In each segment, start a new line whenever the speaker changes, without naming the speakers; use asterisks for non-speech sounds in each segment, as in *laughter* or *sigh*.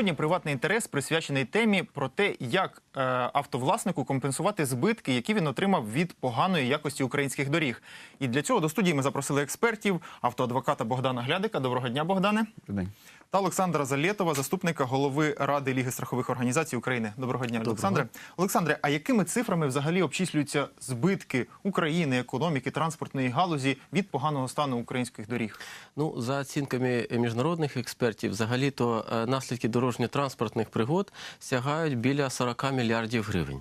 Сьогодні приватний інтерес присвячений темі про те, як е, автовласнику компенсувати збитки, які він отримав від поганої якості українських доріг. І для цього до студії ми запросили експертів, автоадвоката Богдана Глядика. Доброго дня, Богдане.
День.
Та Олександра Залєтова, заступника голови Ради Ліги страхових організацій України. Доброго дня, Олександре. Олександре, а якими цифрами взагалі обчислюються збитки України, економіки, транспортної галузі від поганого стану українських доріг?
Ну, за оцінками міжнародних експертів, взагалі-то е, наслідки дорожньо-транспортних пригод сягають біля 40 мільярдів гривень.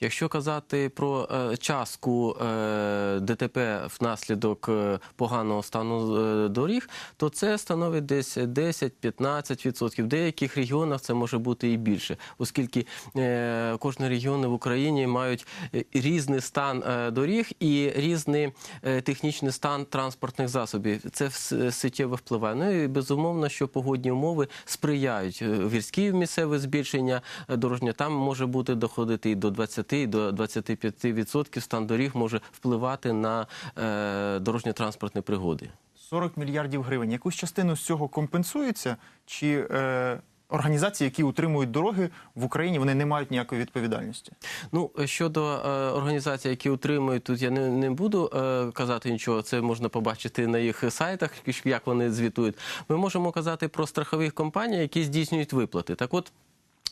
Якщо казати про е, частку е, ДТП внаслідок поганого стану доріг, то це становить десь 10-15%. В деяких регіонах це може бути і більше, оскільки е, кожні регіони в Україні мають е, різний стан е, доріг і різний технічний стан транспортних засобів. Це суттєво впливає. Ну і безумовно, що погодні умови сприяють гірській місцеве збільшення дорожнього. Там може бути доходити і до 20, і до 25% стан доріг може впливати на дорожньо-транспортні пригоди.
40 мільярдів гривень. Якусь частину з цього компенсується? Чи е, організації, які утримують дороги в Україні, вони не мають ніякої відповідальності?
Ну щодо е, організацій, які утримують тут, я не, не буду е, казати нічого. Це можна побачити на їх сайтах, як вони звітують. Ми можемо казати про страхових компаній, які здійснюють виплати. Так, от.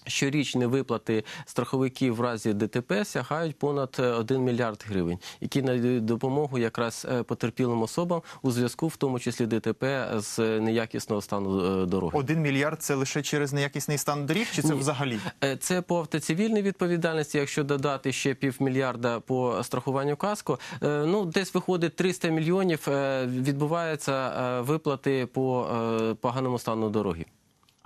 Щорічні виплати страховиків в разі ДТП сягають понад е, 1 мільярд гривень, які надають допомогу якраз е, потерпілим особам у зв'язку, в тому числі ДТП з неякісного стану е, дороги.
Один мільярд це лише через неякісний стан доріг, чи це
Ні.
взагалі?
Е, Це по автоцивільній відповідальності. Якщо додати ще півмільярда по страхуванню каско, е, ну десь виходить 300 мільйонів. е, Відбуваються е, виплати по е, поганому стану дороги.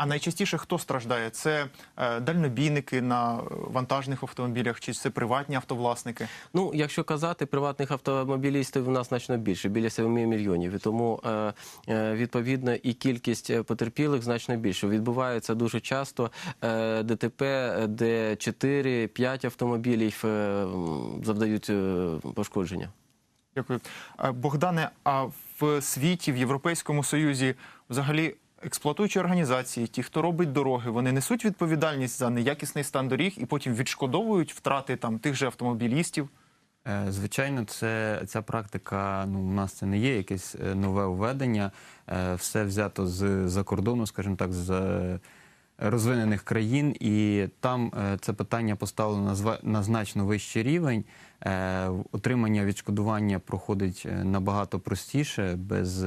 А найчастіше хто страждає? Це е, дальнобійники на вантажних автомобілях, чи це приватні автовласники?
Ну, якщо казати, приватних автомобілістів у нас значно більше, біля 7 мільйонів. І тому е, е, відповідно і кількість потерпілих значно більше. Відбувається дуже часто ДТП, де 4-5 автомобілів завдають пошкодження.
Дякую. Богдане, а в світі, в Європейському Союзі, взагалі. Експлуатуючі організації, ті, хто робить дороги, вони несуть відповідальність за неякісний стан доріг і потім відшкодовують втрати там тих же автомобілістів.
Е, Звичайно, це ця практика. Ну, у нас це не є якесь е, нове введення. Е, Все взято з за кордону, скажімо так, з розвинених країн, і там це питання поставлено на значно вищий рівень. Отримання відшкодування проходить набагато простіше, без.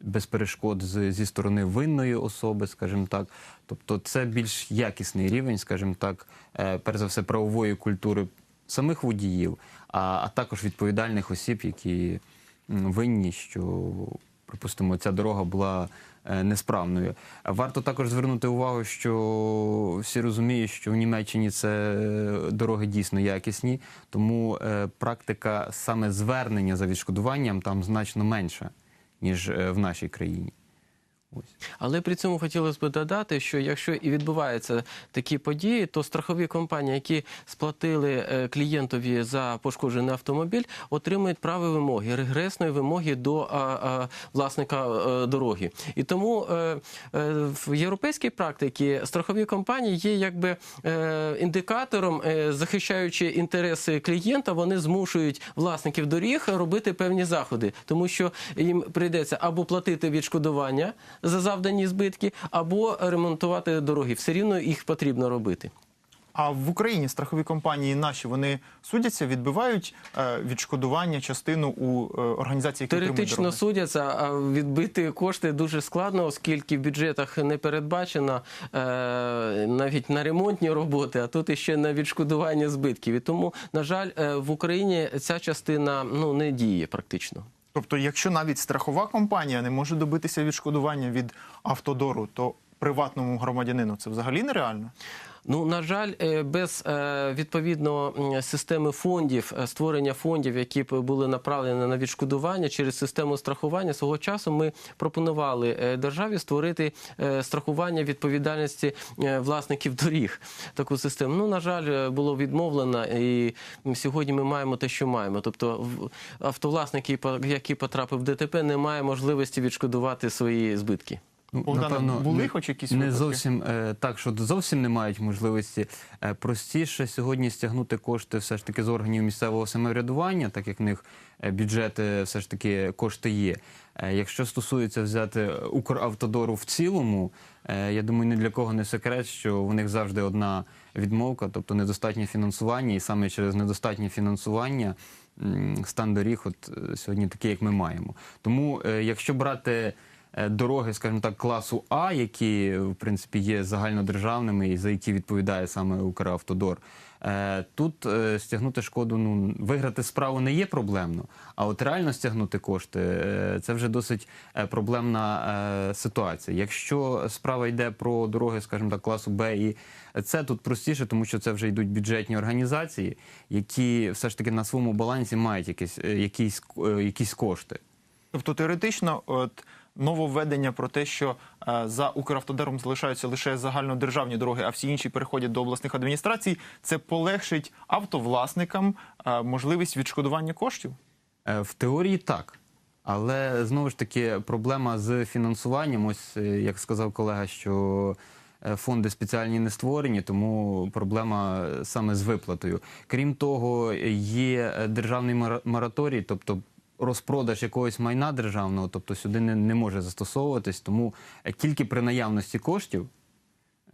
Без перешкод з, зі сторони винної особи, скажімо так. Тобто це більш якісний рівень, скажімо так, е, перш за все, правової культури самих водіїв, а, а також відповідальних осіб, які винні, що, припустимо, ця дорога була е, несправною. Варто також звернути увагу, що всі розуміють, що в Німеччині це е, дороги дійсно якісні, тому практика саме звернення за відшкодуванням там значно менша, ніж е, в нашій країні.
Але при цьому хотілося б додати, що якщо і відбуваються такі події, то страхові компанії, які сплатили е, клієнтові за пошкоджений автомобіль, отримують право вимоги, регресної вимоги до а, а, власника е, дороги. І тому е, е, в європейській практиці страхові компанії є якби е, індикатором, е, захищаючи інтереси клієнта, вони змушують власників доріг робити певні заходи, тому що їм прийдеться або платити відшкодування за завдані збитки, або ремонтувати дороги. Все рівно їх потрібно робити.
А в Україні страхові компанії наші вони судяться, відбивають е, відшкодування частину у е, організації, які
Теоретично судяться, а відбити кошти дуже складно, оскільки в бюджетах не передбачено е, навіть на ремонтні роботи, а тут іще на відшкодування збитків. І тому, на жаль, в Україні ця частина ну не діє практично.
Тобто, якщо навіть страхова компанія не може добитися відшкодування від автодору, то приватному громадянину це взагалі нереально.
Ну на жаль, е, без е, відповідно системи фондів, е, створення фондів, які були направлені на відшкодування через систему страхування, свого часу ми пропонували державі створити страхування відповідальності власників доріг. Таку систему. Ну на жаль, було відмовлено, і сьогодні ми маємо те, що маємо. Тобто, автовласник, який потрапив в ДТП, не має можливості відшкодувати свої збитки.
Ну,
Богдане, були
не-
хоч якісь
не
випадки?
зовсім е, так, що зовсім не мають можливості. Е, Простіше сьогодні стягнути кошти все ж таки з органів місцевого самоврядування, так як в них е, бюджети все ж таки кошти є. Е, Якщо стосується взяти Укравтодору в цілому, е, я думаю, ні для кого не секрет, що у них завжди одна відмовка, тобто недостатнє фінансування, і саме через недостатнє фінансування стан доріг, от сьогодні такий, як ми маємо. Тому, якщо брати дороги, скажімо так, класу А, які в принципі є загальнодержавними і за які відповідає саме Укравтодор. е, Тут е, стягнути шкоду, ну виграти справу не є проблемно, а от реально стягнути кошти е, це вже досить е, проблемна е, ситуація. Якщо справа йде про дороги, скажімо так, класу Б і С, тут простіше, тому що це вже йдуть бюджетні організації, які все ж таки на своєму балансі мають якісь, е, якісь, е, якісь кошти.
Тобто теоретично, от нововведення про те, що е, за Укравтодором залишаються лише загальнодержавні дороги, а всі інші переходять до обласних адміністрацій, це полегшить автовласникам е, можливість відшкодування коштів.
Е, В теорії так. Але знову ж таки проблема з фінансуванням. Ось як сказав колега, що фонди спеціальні не створені, тому проблема саме з виплатою. Крім того, є державний мораторій, тобто розпродаж якогось майна державного, тобто сюди не, не може застосовуватись, тому е, тільки при наявності коштів.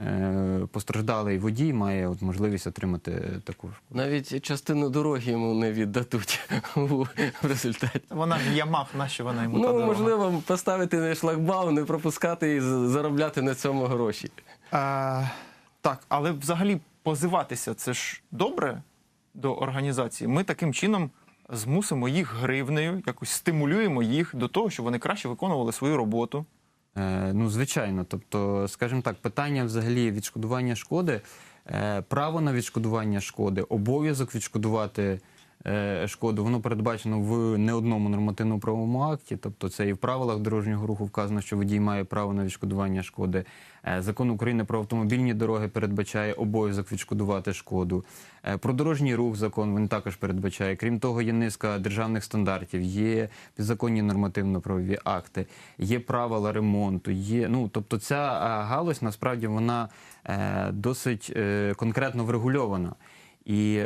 е, Постраждалий водій має от можливість отримати таку шкоду.
Навіть частину дороги йому не віддадуть *laughs* у результаті.
Вона ж ямах, нащо вона йому та
Ну,
дорога?
можливо, поставити на шлагбаум, не пропускати і заробляти на цьому гроші.
Е, так, але взагалі позиватися це ж добре до організації. Ми таким чином змусимо їх гривнею, якось стимулюємо їх до того, щоб вони краще виконували свою роботу.
Е, Ну, звичайно, тобто, скажімо так, питання взагалі відшкодування шкоди, е, право на відшкодування шкоди, обов'язок відшкодувати шкоду, воно передбачено в не одному нормативному правовому акті. Тобто, це і в правилах дорожнього руху вказано, що водій має право на відшкодування шкоди. Е, Закон України про автомобільні дороги передбачає обов'язок відшкодувати шкоду. Е, Про дорожній рух закон він також передбачає. Крім того, є низка державних стандартів, є підзаконні нормативно-правові акти, є правила ремонту. Є ну тобто, ця е, галузь насправді вона е, досить е, конкретно врегульована і.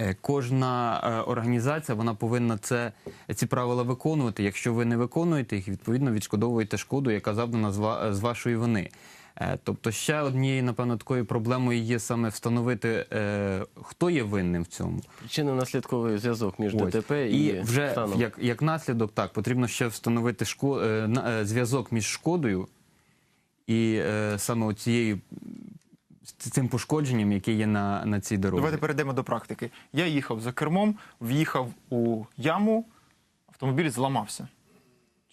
Е, Кожна е, організація вона повинна це ці правила виконувати. Якщо ви не виконуєте їх, відповідно відшкодовуєте шкоду, яка завдана з, ва- з вашої вини. Е, Тобто, ще однією, напевно, такою проблемою є саме встановити, хто є винним в цьому.
Причинно-наслідковий зв'язок між
Ось.
ДТП і,
і вже
станом.
як, як наслідок, так потрібно ще встановити шко, зв'язок між шкодою і саме цією цим пошкодженням, яке є на, на цій дорозі.
Давайте перейдемо до практики. Я їхав за кермом, в'їхав у яму, автомобіль зламався.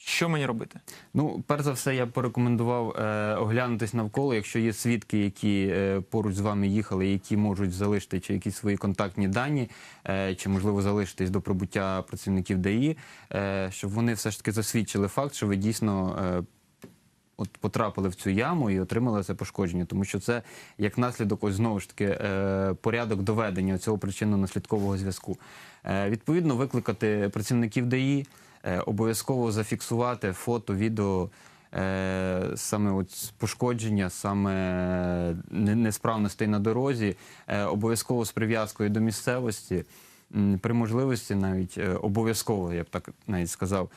Що мені робити?
Ну, перш за все, я порекомендував е, оглянутись навколо, якщо є свідки, які е, поруч з вами їхали, які можуть залишити чи якісь свої контактні дані, е, чи можливо залишитись до прибуття працівників ДАІ, е, щоб вони все ж таки засвідчили факт, що ви дійсно. Е, От потрапили в цю яму і отримали це пошкодження, тому що це як наслідок, ось знову ж таки, е, порядок доведення цього причинно-наслідкового зв'язку. Е, відповідно, викликати працівників ДАІ, е, обов'язково зафіксувати фото, відео. Саме от пошкодження, саме не- несправностей на дорозі, обов'язково з прив'язкою до місцевості, при можливості навіть обов'язково, я б так навіть сказав,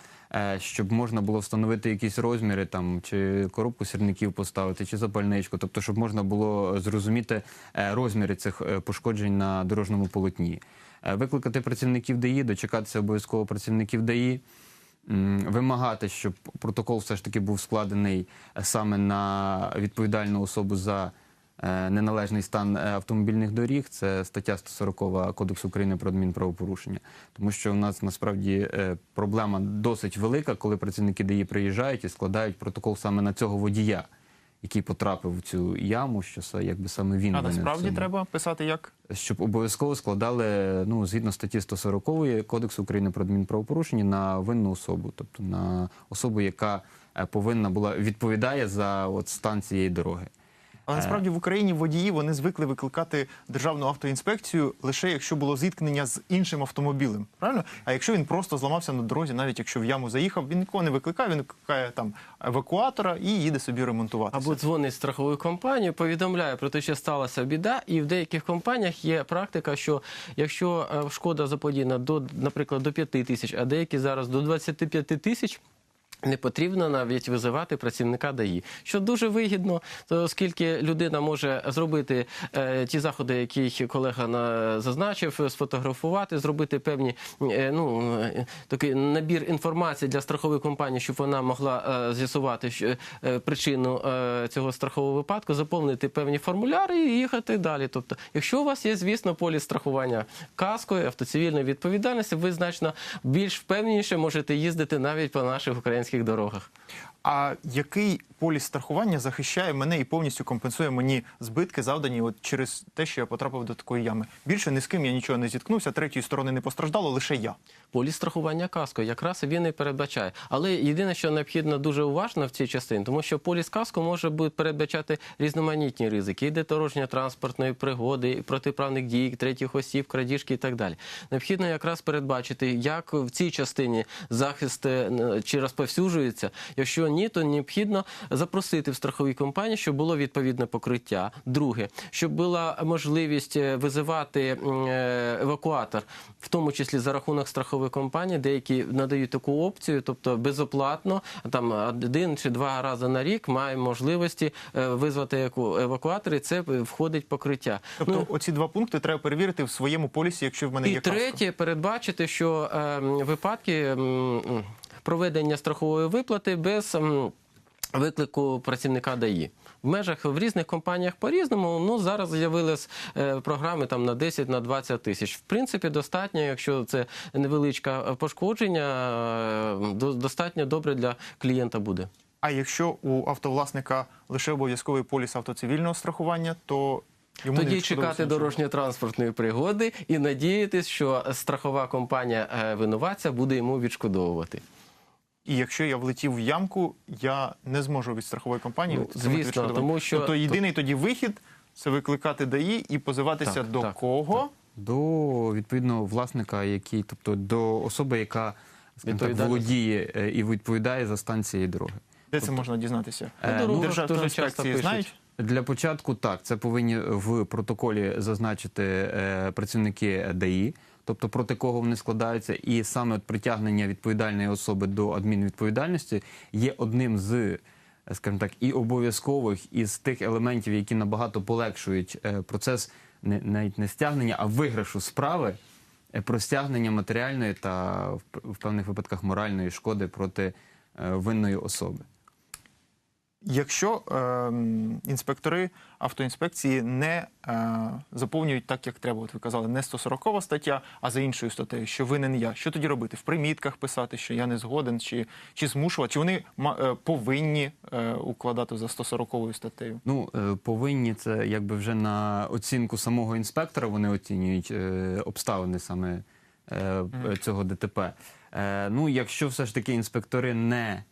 щоб можна було встановити якісь розміри, там чи коробку сірників поставити, чи запальничку, тобто, щоб можна було зрозуміти е, розміри цих е, пошкоджень на дорожньому полотні. Е, Викликати працівників ДАІ, дочекатися обов'язково працівників ДАІ. Вимагати, щоб протокол все ж таки був складений е, саме на відповідальну особу за е, неналежний стан е, автомобільних доріг. Це стаття 140 Кодексу України про адмінправопорушення. Тому що у нас насправді е, проблема досить велика, коли працівники ДАІ приїжджають і складають протокол саме на цього водія, який потрапив в цю яму, що якби саме він
А насправді треба писати як?
щоб обов'язково складали ну згідно статті 140 Кодексу України про адмінправопорушення на винну особу, тобто на особу, яка е, повинна була відповідає за от стан цієї дороги.
Але насправді в Україні водії вони звикли викликати державну автоінспекцію лише якщо було зіткнення з іншим автомобілем. Правильно? А якщо він просто зламався на дорозі, навіть якщо в яму заїхав, він нікого не викликає, він викликає там евакуатора і їде собі ремонтуватися.
Або дзвонить страхову компанію, повідомляє про те, що сталася біда, і в деяких компаніях є практика, що якщо е, шкода заподіяна до, наприклад, до 5 тисяч, а деякі зараз до 25 тисяч. Не потрібно навіть визивати працівника ДАІ, що дуже вигідно, то оскільки людина може зробити е, ті заходи, які колега на, зазначив, сфотографувати, зробити певні е, ну, е, такий набір інформації для страхової компанії, щоб вона могла з'ясувати причину цього страхового випадку, заповнити певні формуляри і їхати далі. Тобто, якщо у вас є, звісно, поліс страхування каскою, автоцивільної відповідальності, ви значно більш впевненіше можете їздити навіть по наших українських дорогах.
А який поліс страхування захищає мене і повністю компенсує мені збитки, завдані от через те, що я потрапив до такої ями? Більше ні з ким я нічого не зіткнувся, третьої сторони не постраждало, лише я.
Поліс страхування каско якраз він і передбачає. Але єдине, що необхідно дуже уважно в цій частині, тому що поліс каско може передбачати різноманітні ризики, і дорожньо-транспортної пригоди, і протиправних дій, третіх осіб, крадіжки і так далі. Необхідно якраз передбачити, як в цій частині захист е, чи розповсюджується. Якщо ні, то необхідно запросити в страховій компанії, щоб було відповідне покриття. Друге, щоб була можливість е, визивати е, евакуатор, в тому числі за рахунок страхової компанії, деякі надають таку опцію, тобто безоплатно, там один чи два рази на рік має можливості е, визвати евакуатор, і це входить покриття.
Тобто,
Ну,
оці два пункти треба перевірити в своєму полісі, якщо в мене
і
є каска.
третє, передбачити, що е, випадки м, проведення страхової виплати без виклику працівника ДАІ. В межах в різних компаніях по-різному. Ну зараз з'явились е, програми там на 10 на 20 тисяч. В принципі, достатньо, якщо це невеличке пошкодження, е, до- достатньо добре для клієнта буде.
А якщо у автовласника лише обов'язковий поліс автоцивільного страхування, то йому
Тоді чекати дорожньо-транспортної пригоди і надіятись, що страхова компанія е, винуватця буде йому відшкодовувати.
І якщо я влетів в ямку, я не зможу від страхової компанії
Ну, звісно, тому що-
тобто єдиний тоді вихід це викликати ДАІ і позиватися
Так,
до
так,
кого?
до відповідного власника, який, тобто до особи, яка так, володіє е, і відповідає за стан цієї дороги.
Де це можна дізнатися?
На
Е,
дорогах
Державні інспекції знають?
Для початку так, це повинні в протоколі зазначити е, працівники ДАІ, тобто проти кого вони складаються, і саме от притягнення відповідальної особи до адмінвідповідальності є одним з, е, скажімо так, і обов'язкових із тих елементів, які набагато полегшують е, процес не навіть не стягнення, а виграшу справи е, про стягнення матеріальної та в, певних випадках моральної шкоди проти винної особи.
Якщо ем, інспектори автоінспекції не е, заповнюють так, як треба, от ви казали, не 140 стаття, а за іншою статтею, що винен я. Що тоді робити? В примітках писати, що я не згоден, чи, чи змушувати, чи вони ма- е, повинні е, укладати за 140 статтею?
Ну, е, повинні це якби вже на оцінку самого інспектора вони оцінюють е, обставини саме е, цього ДТП. Е, ну, якщо все ж таки інспектори не е,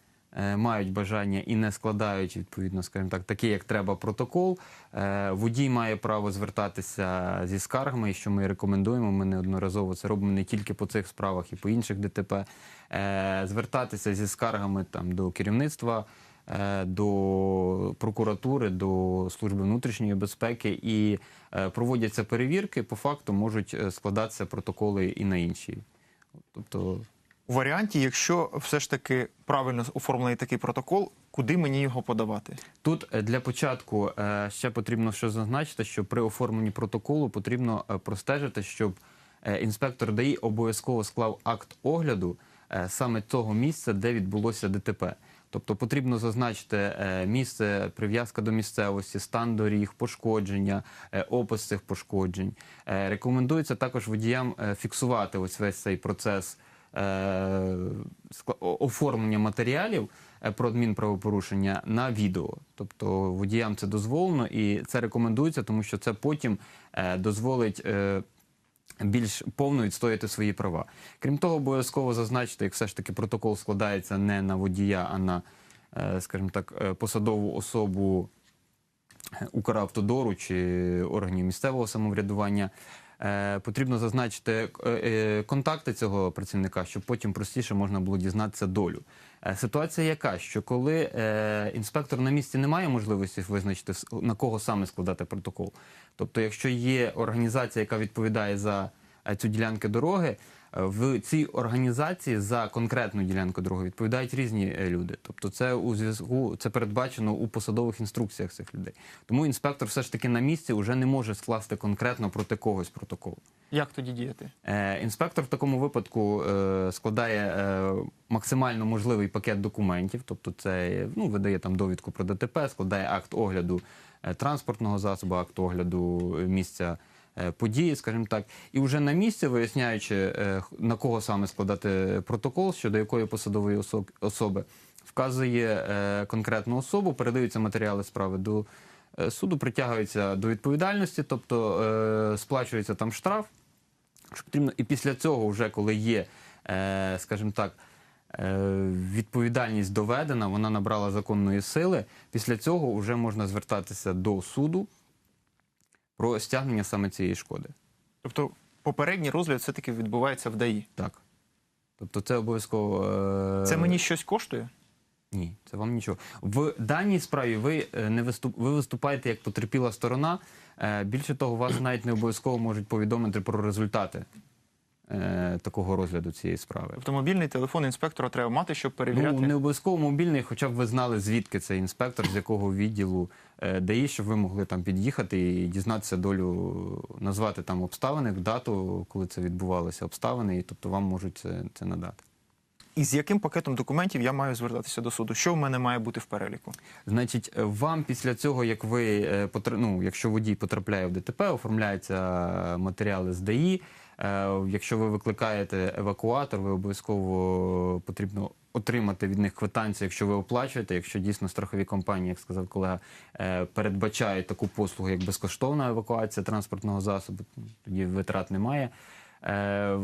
мають бажання і не складають відповідно, скажімо так, такий, як треба, протокол. е, Водій має право звертатися зі скаргами, і що ми рекомендуємо. Ми неодноразово це робимо не тільки по цих справах, і по інших ДТП. Е, Звертатися зі скаргами там до керівництва е, до прокуратури, до служби внутрішньої безпеки і е, проводяться перевірки. По факту можуть е, складатися протоколи і на інші. Тобто,
У варіанті, якщо все ж таки правильно оформлений такий протокол, куди мені його подавати?
Тут е, для початку е, ще потрібно що зазначити, що при оформленні протоколу потрібно е, простежити, щоб інспектор ДАІ обов'язково склав акт огляду саме того місця, де відбулося ДТП. Тобто потрібно зазначити місце, прив'язка до місцевості, стан доріг, пошкодження, опис цих пошкоджень. Рекомендується також водіям фіксувати ось весь цей процес оформлення матеріалів е, про адмінправопорушення на відео. Тобто водіям це дозволено і це рекомендується, тому що це потім е, дозволить. е, Більш повно відстояти свої права. Крім того, обов'язково зазначити, як все ж таки протокол складається не на водія, а на, е, скажімо так, е, посадову особу Укравтодору чи органів місцевого самоврядування. Е, Потрібно зазначити е, е, контакти цього працівника, щоб потім простіше можна було дізнатися долю. Ситуація яка, що коли інспектор на місці не має можливості визначити на кого саме складати протокол. Тобто, якщо є організація, яка відповідає за цю ділянку дороги, в цій організації за конкретну ділянку дороги відповідають різні е, люди. Тобто, це у зв'язку це передбачено у посадових інструкціях цих людей. Тому інспектор все ж таки на місці вже не може скласти конкретно проти когось протокол.
Як тоді діяти?
Е, Інспектор в такому випадку е, складає е, максимально можливий пакет документів, тобто це ну, видає там довідку про ДТП, складає акт огляду е, транспортного засобу, акт огляду місця події, скажімо так, і вже на місці, виясняючи е, на кого саме складати протокол, щодо якої посадової особ- особи, вказує е, конкретну особу, передаються матеріали справи до е, суду, притягуються до відповідальності, тобто е, сплачується там штраф що потрібно. І після цього, вже коли є, е, скажімо так, е, відповідальність доведена, вона набрала законної сили. Після цього вже можна звертатися до суду про стягнення саме цієї шкоди.
Тобто попередній розгляд все-таки відбувається в ДАІ.
Так. Тобто це обов'язково. е,
Це мені щось коштує?
Ні, це вам нічого. В даній справі ви е, не виступ... ви виступаєте як потерпіла сторона. Е, Більше того, вас навіть не обов'язково можуть повідомити про результати е, такого розгляду цієї справи.
Тобто мобільний телефон інспектора треба мати, щоб перевіряти.
Ну, не обов'язково мобільний, хоча б ви знали, звідки цей інспектор, з якого відділу е, ДАІ, щоб ви могли там під'їхати і дізнатися долю, назвати там обставини, дату, коли це відбувалося, обставини, і тобто вам можуть це, це надати.
І з яким пакетом документів я маю звертатися до суду? Що в мене має бути в переліку?
Значить, е, вам після цього, як ви ну, якщо водій потрапляє в ДТП, оформляються матеріали з ДАІ. Е, Якщо ви викликаєте евакуатор, ви обов'язково потрібно отримати від них квитанцію, якщо ви оплачуєте. Якщо дійсно страхові компанії, як сказав колега, е, передбачають таку послугу, як безкоштовна евакуація транспортного засобу, тоді витрат немає. Е,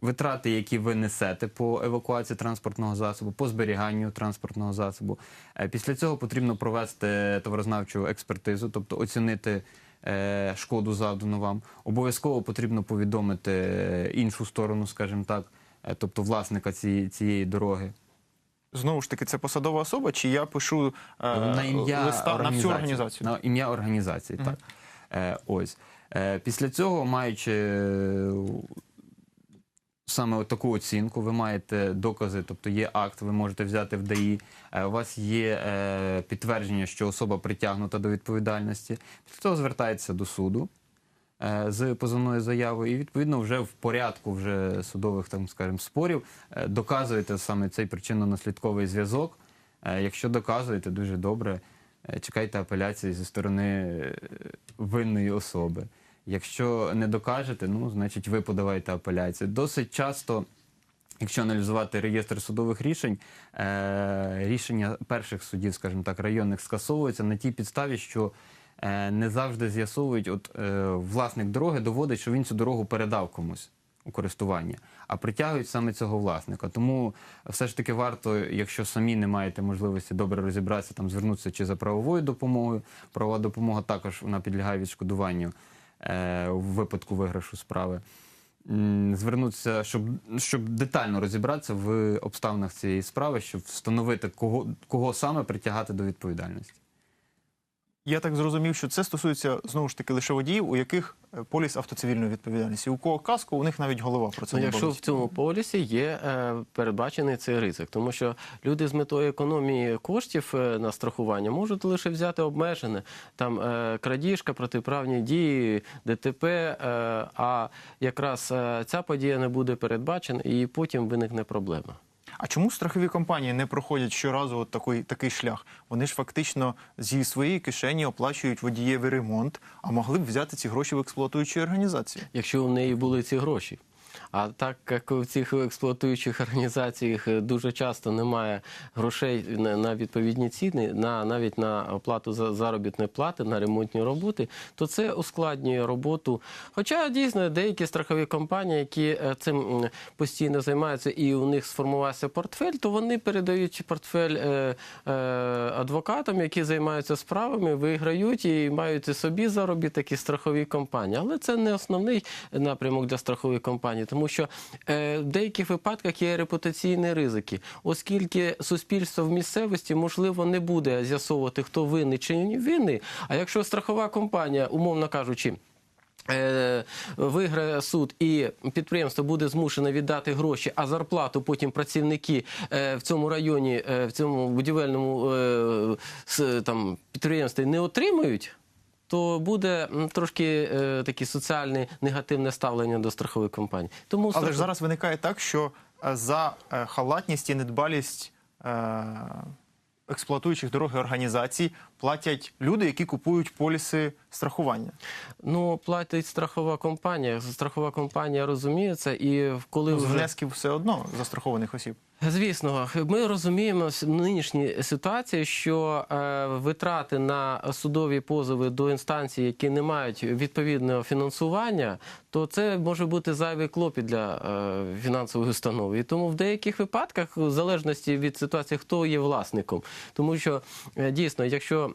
витрати, які ви несете по евакуації транспортного засобу, по зберіганню транспортного засобу. Після цього потрібно провести товарознавчу експертизу, тобто оцінити шкоду завдану вам. Обов'язково потрібно повідомити е, іншу сторону, скажімо так, е, тобто власника цієї, цієї дороги.
Знову ж таки, це посадова особа, чи я пишу е,
на ім'я
листа на всю організацію?
На ім'я організації, так. Е, ось. Е, після цього, маючи е, саме от таку оцінку, ви маєте докази, тобто є акт, ви можете взяти в ДАІ, е, у вас є е, підтвердження, що особа притягнута до відповідальності. Після цього звертається до суду. е, З позовною заявою, і відповідно вже в порядку вже судових там, скажімо, спорів е, доказуєте саме цей причинно-наслідковий зв'язок. Е, Якщо доказуєте, дуже добре, е, чекайте апеляції зі сторони е, винної особи. Якщо не докажете, ну значить ви подавайте апеляцію. Досить часто. Якщо аналізувати реєстр судових рішень, е, рішення перших судів, скажімо так, районних скасовуються на тій підставі, що е, не завжди з'ясовують, от е, власник дороги доводить, що він цю дорогу передав комусь у користування, а притягують саме цього власника. Тому все ж таки варто, якщо самі не маєте можливості добре розібратися, там звернутися чи за правовою допомогою. Правова допомога також вона підлягає відшкодуванню в випадку виграшу справи. Звернутися, щоб, щоб детально розібратися в обставинах цієї справи, щоб встановити, кого, кого саме притягати до відповідальності.
Я так зрозумів, що це стосується знову ж таки лише водіїв, у яких е, поліс автоцивільної відповідальності. У кого каско, у них навіть голова про це
Ну,
не
якщо в цьому полісі є е, передбачений цей ризик, тому що люди з метою економії коштів е, на страхування можуть лише взяти обмежене там е, крадіжка, протиправні дії, ДТП. Е, а якраз е, ця подія не буде передбачена, і потім виникне проблема.
А чому страхові компанії не проходять щоразу от такий, такий шлях? Вони ж фактично зі своєї кишені оплачують водієвий ремонт, а могли б взяти ці гроші в експлуатуючій організації.
Якщо в неї були ці гроші. А так як у цих експлуатуючих організаціях е, дуже часто немає грошей на, відповідні ціни, на навіть на оплату за заробітної плати, на ремонтні роботи, то це ускладнює роботу. Хоча дійсно деякі страхові компанії, які е, цим постійно займаються, і у них сформувався портфель, то вони передають портфель е, адвокатам, які займаються справами, виграють і мають собі заробіток і страхові компанії. Але це не основний напрямок для страхової компанії, тому що е, в деяких випадках є репутаційні ризики, оскільки суспільство в місцевості можливо не буде з'ясовувати, хто винний чи не винний. А якщо страхова компанія, умовно кажучи, е, Виграє суд і підприємство буде змушене віддати гроші, а зарплату потім працівники е, в цьому районі, е, в цьому будівельному там підприємстві не отримають. То буде м, трошки е, таке соціальне негативне ставлення до страхових компаній. Тому
Але
страхов-
ж зараз виникає так, що е, за е, халатність і недбалість е, експлуатуючих дороги організацій платять люди, які купують поліси страхування.
ну платить страхова компанія. Страхова компанія розуміє це, і коли
Ну, з
вже
внесків все одно застрахованих осіб.
Звісно, ми розуміємо в нинішній ситуації, що е, витрати на судові позови до інстанцій, які не мають відповідного фінансування, то це може бути зайвий клопіт для е, фінансової установи. І тому в деяких випадках, в залежності від ситуації, хто є власником, тому що е, дійсно, якщо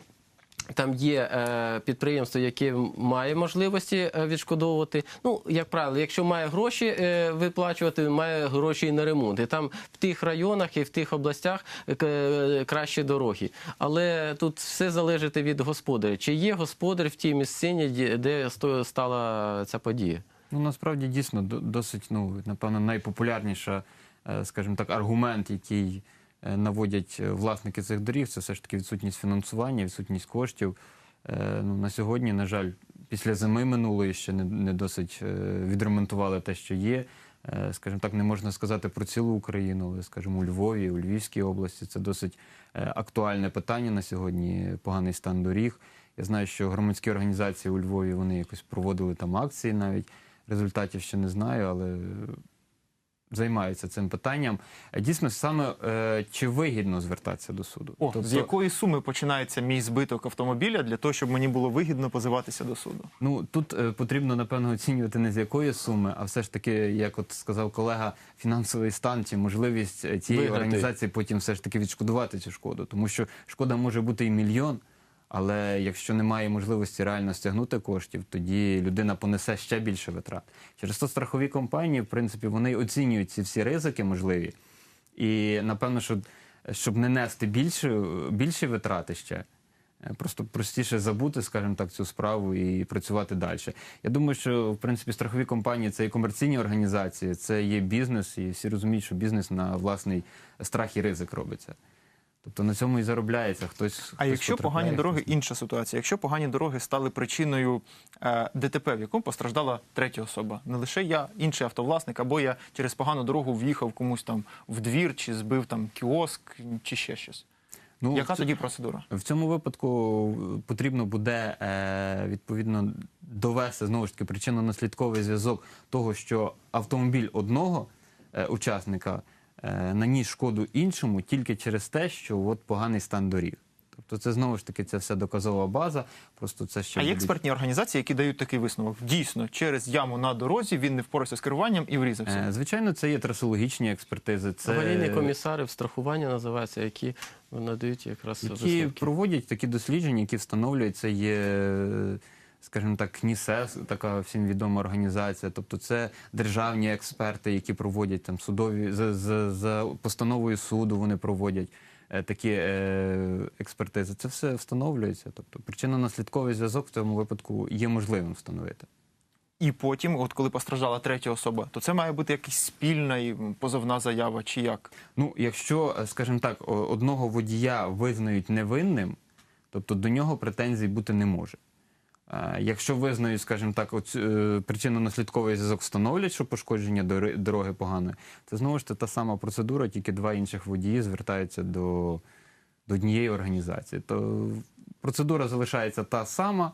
там є е, підприємство, яке має можливості е, відшкодовувати. Ну, як правило, якщо має гроші е, виплачувати, має гроші і на ремонт. І там в тих районах і в тих областях е, к- кращі дороги. Але тут все залежить від господаря. Чи є господар в тій місцині, де- стала ця подія?
Ну насправді дійсно до- досить, ну напевно, найпопулярніша, е, скажімо так, аргумент, який е, наводять е, власники цих доріг, це все ж таки відсутність фінансування, відсутність коштів. Е, Ну на сьогодні, на жаль, після зими минулої ще не, не досить е, відремонтували те, що є. Е, Скажімо так, не можна сказати про цілу Україну, але скажімо, у Львові, у Львівській області це досить е, актуальне питання на сьогодні. Поганий стан доріг. Я знаю, що громадські організації у Львові вони якось проводили там акції навіть. Результатів ще не знаю, але займаються цим питанням. Е, Дійсно, саме е, чи вигідно звертатися до суду?
О,
Тобто,
з якої суми починається мій збиток автомобіля для того, щоб мені було вигідно позиватися до суду?
Ну тут е, потрібно напевно оцінювати не з якої суми, а все ж таки, як от сказав колега, фінансовий стан чи можливість е, цієї
Виграти.
організації потім все ж таки відшкодувати цю шкоду, тому що шкода може бути і мільйон. Але якщо немає можливості реально стягнути коштів, тоді людина понесе ще більше витрат. Через то страхові компанії, в принципі, вони оцінюють ці всі ризики можливі. І напевно, що щоб не нести більше, більші витрати ще, е, просто простіше забути, скажімо так, цю справу і працювати далі. Я думаю, що в принципі страхові компанії це і комерційні організації, це є бізнес, і всі розуміють, що бізнес на власний страх і ризик робиться. Тобто на цьому і заробляється хтось.
А
хтось
якщо погані дороги,
хтось
інша ситуація. Якщо погані дороги стали причиною е, ДТП, в якому постраждала третя особа, не лише я, інший автовласник, або я через погану дорогу в'їхав комусь там в двір, чи збив там кіоск, чи ще щось.
Ну,
Яка
це-
тоді процедура?
В цьому випадку потрібно буде е, відповідно довести знову ж таки причинно-наслідковий зв'язок того, що автомобіль одного е, учасника наніс шкоду іншому тільки через те, що от поганий стан доріг. Тобто це знову ж таки це все доказова база. Просто це ще
А є
будуть-
експертні організації, які дають такий висновок. Дійсно, через яму на дорозі він не впорався з керуванням і врізався.
Е, Звичайно, це є трасологічні експертизи. Це
Аварійні комісари в страхування називаються, які надають якраз
які
висновки.
проводять такі дослідження, які встановлюють, це є, скажімо так, КНІСЕС, така всім відома організація. Тобто це державні експерти, які проводять там судові за, за, за постановою суду. Вони проводять е, такі е, експертизи. Це все встановлюється. Тобто причинно-наслідковий зв'язок в цьому випадку є можливим встановити.
І потім, от коли постраждала третя особа, то це має бути якась спільна і позовна заява, чи як?
Ну, якщо, е, скажімо так, одного водія визнають невинним, тобто до нього претензій бути не може. Якщо визнають, скажімо так, е, причинно-наслідковий зв'язок встановлять, що пошкодження дороги погане, це знову ж та сама процедура, тільки два інших водії звертаються до, до однієї організації. То процедура залишається та сама,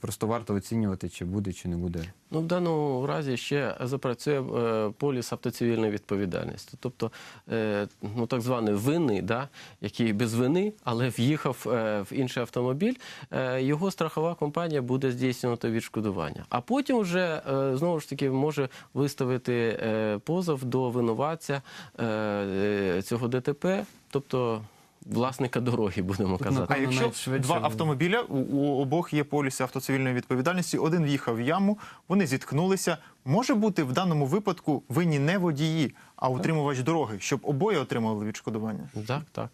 Просто варто оцінювати, чи буде, чи не буде.
Ну, в даному разі ще запрацює е, поліс автоцивільної відповідальності. Тобто, е, ну, так званий винний, да, який без вини, але в'їхав е, в інший автомобіль, е, його страхова компанія буде здійснювати відшкодування. А потім вже е, знову ж таки може виставити е, позов до винуватця е, е, цього ДТП, тобто власника дороги, будемо казати.
А якщо
швидше
два автомобіля у, у обох є поліси автоцивільної відповідальності, один в'їхав в яму, вони зіткнулися. Може бути в даному випадку винні не водії, а утримувач дороги, щоб обоє отримали відшкодування.
Так, так.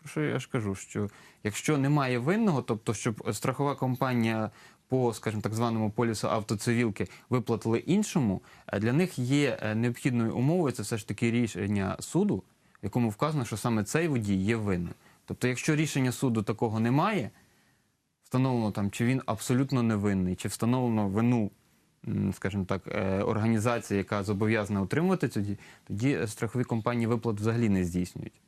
Про що я ж кажу, що якщо немає винного, тобто щоб страхова компанія по, скажімо, так званому полісу автоцивілки виплатили іншому, е, для них є е, необхідною умовою це все ж таки рішення суду, в якому вказано, що саме цей водій є винним. Тобто, якщо рішення суду такого немає, встановлено там, чи він абсолютно невинний, чи встановлено вину, скажімо так, е, організації, яка зобов'язана утримувати тоді, тоді е, страхові компанії виплат взагалі не здійснюють.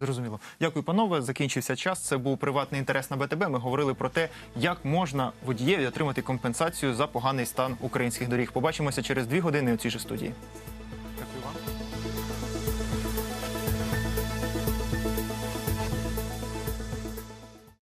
Зрозуміло. Дякую, панове. Закінчився час. Це був приватний інтерес на БТБ. Ми говорили про те, як можна водієві отримати компенсацію за поганий стан українських доріг. Побачимося через дві години у цій же студії.